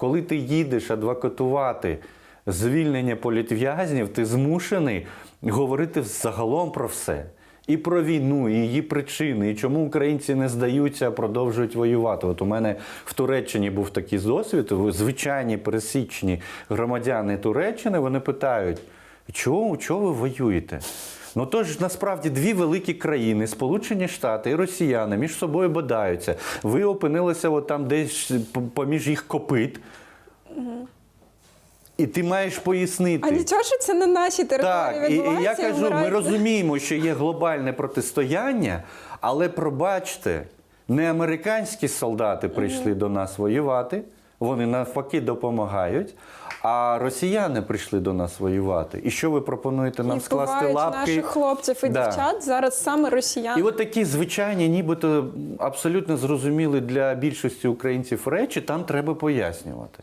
Коли ти їдеш адвокатувати звільнення політв'язнів, ти змушений говорити загалом про все. І про війну, і її причини, і чому українці не здаються, а продовжують воювати. От у мене в Туреччині був такий досвід. Звичайні пересічні громадяни Туреччини вони питають, чого, чого ви воюєте? Ну тож насправді дві великі країни, Сполучені Штати і Росіяни, між собою бодаються. Ви опинилися от там десь поміж їх копит. І ти маєш пояснити. А нічого, що це на нашій території Так, і, і я кажу, ми розуміємо, що є глобальне протистояння, але пробачте, не американські солдати прийшли до нас воювати, вони навпаки допомагають. А росіяни прийшли до нас воювати. І що ви пропонуєте нам і скласти лапки? наших хлопців і Да. дівчат зараз саме росіяни. І от такі звичайні, нібито абсолютно зрозумілі для більшості українців речі, там треба пояснювати.